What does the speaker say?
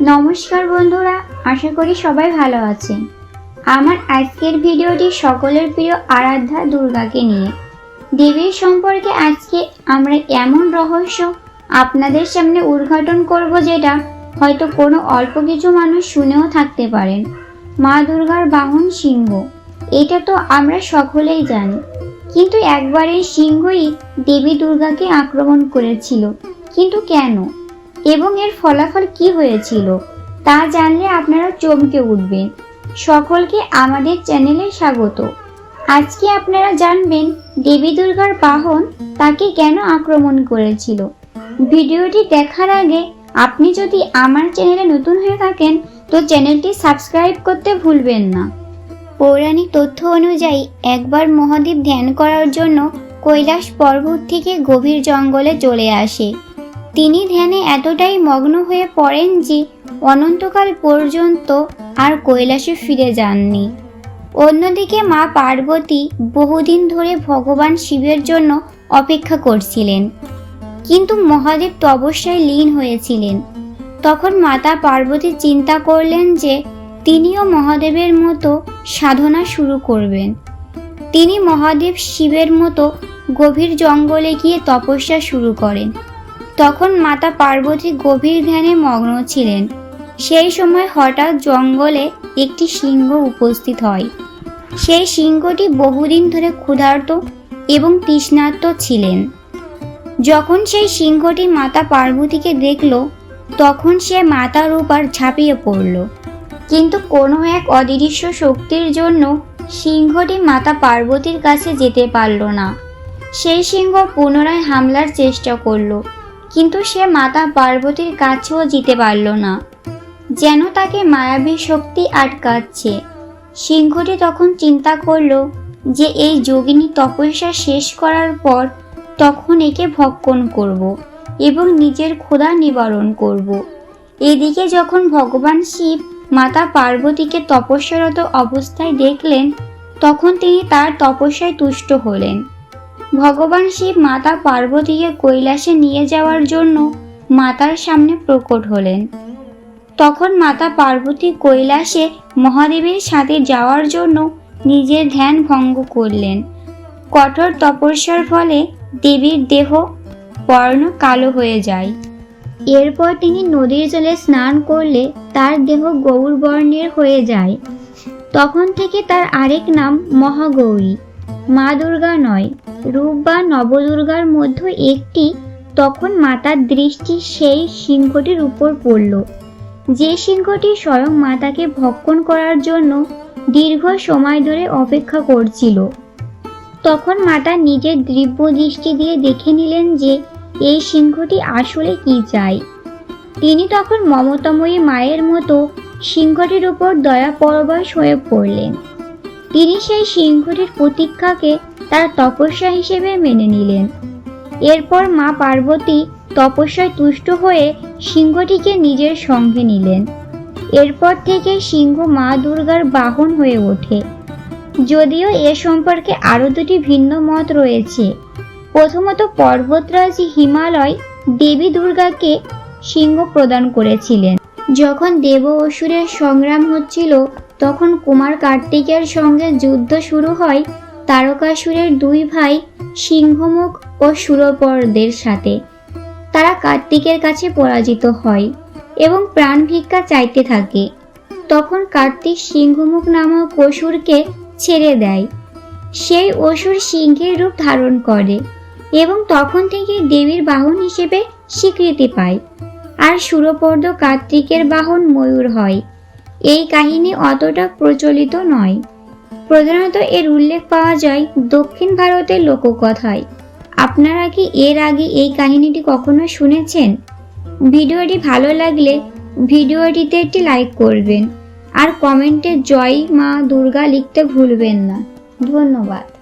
নমস্কার বন্ধুরা, আশা করি সবাই ভালো আছেন আমার আজকের ভিডিওটি সকলের প্রিয় আরাধ্যা দুর্গাকে নিয়ে। দেবীর সম্পর্কে আজকে আমরা এমন রহস্য আপনাদের সামনে উদ্ঘাটন করব যেটা হয়তো কোনো অল্প কিছু মানুষ শুনেও থাকতে পারেন। মা দুর্গার বাহন সিংহ, এটা তো আমরা সকলেই জানি। কিন্তু একবার এই সিংহই দেবী দুর্গাকে আক্রমণ করেছিল। কিন্তু কেন? এবং এর ফলাফল কি হয়েছিল, তা জানলে আপনারা চমকে উঠবেন। সকলকে আমাদের চ্যানেলে স্বাগত। আজকে আপনারা জানবেন, দেবী দুর্গার বাহন তাকে কেন আক্রমণ করেছিল। ভিডিওটি দেখার আগে আপনি যদি আমার চ্যানেলে নতুন হয়ে থাকেন, তো চ্যানেলটি সাবস্ক্রাইব করতে ভুলবেন না। পৌরাণিক তথ্য অনুযায়ী, একবার মহাদেব ধ্যান করার জন্য কৈলাস পর্বত থেকে গভীর জঙ্গলে চলে আসে। তিনি ধ্যানে এতটাই মগ্ন হয়ে পড়েন যে অনন্তকাল পর্যন্ত আর কৈলাসে ফিরে যাননি। অন্যদিকে মা পার্বতী বহুদিন ধরে ভগবান শিবের জন্য অপেক্ষা করছিলেন। কিন্তু মহাদেব তপস্যায় লীন হয়েছিলেন। তখন মাতা পার্বতী চিন্তা করলেন যে তিনিও মহাদেবের মতো সাধনা শুরু করবেন। তিনি মহাদেব শিবের মতো গভীর জঙ্গলে গিয়ে তপস্যা শুরু করেন। তখন মাতা পার্বতী গভীর ধ্যানে মগ্ন ছিলেন। সেই সময় হঠাৎ জঙ্গলে একটি সিংহ উপস্থিত হয়। সেই সিংহটি বহুদিন ধরে ক্ষুধার্ত এবং তৃষ্ণার্ত ছিলেন। যখন সেই সিংহটি মাতা পার্বতীকে দেখল, তখন সে মাতার উপর ঝাঁপিয়ে পড়ল। কিন্তু কোনো এক অদৃশ্য শক্তির জন্য সিংহটি মাতা পার্বতীর কাছে যেতে পারল না। সেই সিংহ পুনরায় হামলার চেষ্টা করল। কিন্তু সে মাতা পার্বতীর কাছেও যেতে পারল না। যেন তাকে মায়াবী শক্তি আটকাচ্ছে। সিংহটি তখন চিন্তা করল যে এই যোগিনী তপস্যা শেষ করার পর তখন একে ভক্ষণ করব এবং নিজের ক্ষুধা নিবারণ করব। এদিকে যখন ভগবান শিব মাতা পার্বতীকে তপস্যারত অবস্থায় দেখলেন, তখন তিনি তার তপস্যায় তুষ্ট হলেন। ভগবান শিব মাতা পার্বতীকে কৈলাসে নিয়ে যাওয়ার জন্য মাতার সামনে প্রকট হলেন। তখন মাতা পার্বতী কৈলাসে মহাদেবের সাথে যাওয়ার জন্য নিজের ধ্যান ভঙ্গ করলেন। কঠোর তপস্যার ফলে দেবীর দেহ বর্ণ কালো হয়ে যায়। এরপর তিনি নদীর জলে স্নান করলে তার দেহ গৌর বর্ণের হয়ে যায়। তখন থেকে তার আরেক নাম মহাগৌরী, মা দুর্গা নয়। রূপ বা নবদুর্গার মধ্যে একটি, তখন মাতার দৃষ্টি সেই সিংহটির উপর পড়ল। যে সিংহটি স্বয়ং মাতাকে ভক্ষণ করার জন্য দীর্ঘ সময় ধরে অপেক্ষা করছিল। তখন মাতা নিজের দিব্য দৃষ্টি দিয়ে দেখে নিলেন যে এই সিংহটি আসলে কি চায় তিনি তখন মমতাময়ী মায়ের মতো সিংহটির উপর দয়া পরবশ হয়ে পড়লেন। তিনি সেই সিংহটির প্রতীক্ষাকে তার তপস্যা হিসেবে মেনে নিলেন। এরপর মা পার্বতী তপস্যায় তুষ্ট হয়ে সিংহটিকে নিজের সঙ্গে নিলেন। এরপর থেকে সিংহ মা দুর্গার বাহন হয়ে ওঠে। যদিও এ সম্পর্কে আরও দুটি ভিন্ন মত রয়েছে। প্রথমত পর্বতরাজ হিমালয় দেবী দুর্গাকে সিংহ প্রদান করেছিলেন। যখন দেব অসুরের সংগ্রাম হচ্ছিল, তখন কুমার কার্তিকের সঙ্গে যুদ্ধ শুরু হয় তারকাসুরের দুই ভাই সিংহমুখ ও সুরপরদের সাথে। তারা কার্তিকের কাছে পরাজিত হয় এবং প্রাণ ভিক্ষা চাইতে থাকে। তখন কার্তিক সিংহমুখ নামক অসুরকে ছেড়ে দেয়। সেই অসুর সিংহের রূপ ধারণ করে এবং তখন থেকে দেবীর বাহন হিসেবে স্বীকৃতি পায়। আর সুরপর্দ কার্তিকের বাহন ময়ূর হয়। এই কাহিনী অতটা প্রচলিত নয়। প্রধানত এর উল্লেখ পাওয়া যায় দক্ষিণ ভারতের লোককথায়। আপনারা কি এর আগে এই কাহিনীটি কখনো শুনেছেন? ভিডিওটি ভালো লাগলে ভিডিওটিতে একটি লাইক করবেন। আর কমেন্টে জয় মা দুর্গা লিখতে ভুলবেন না। ধন্যবাদ।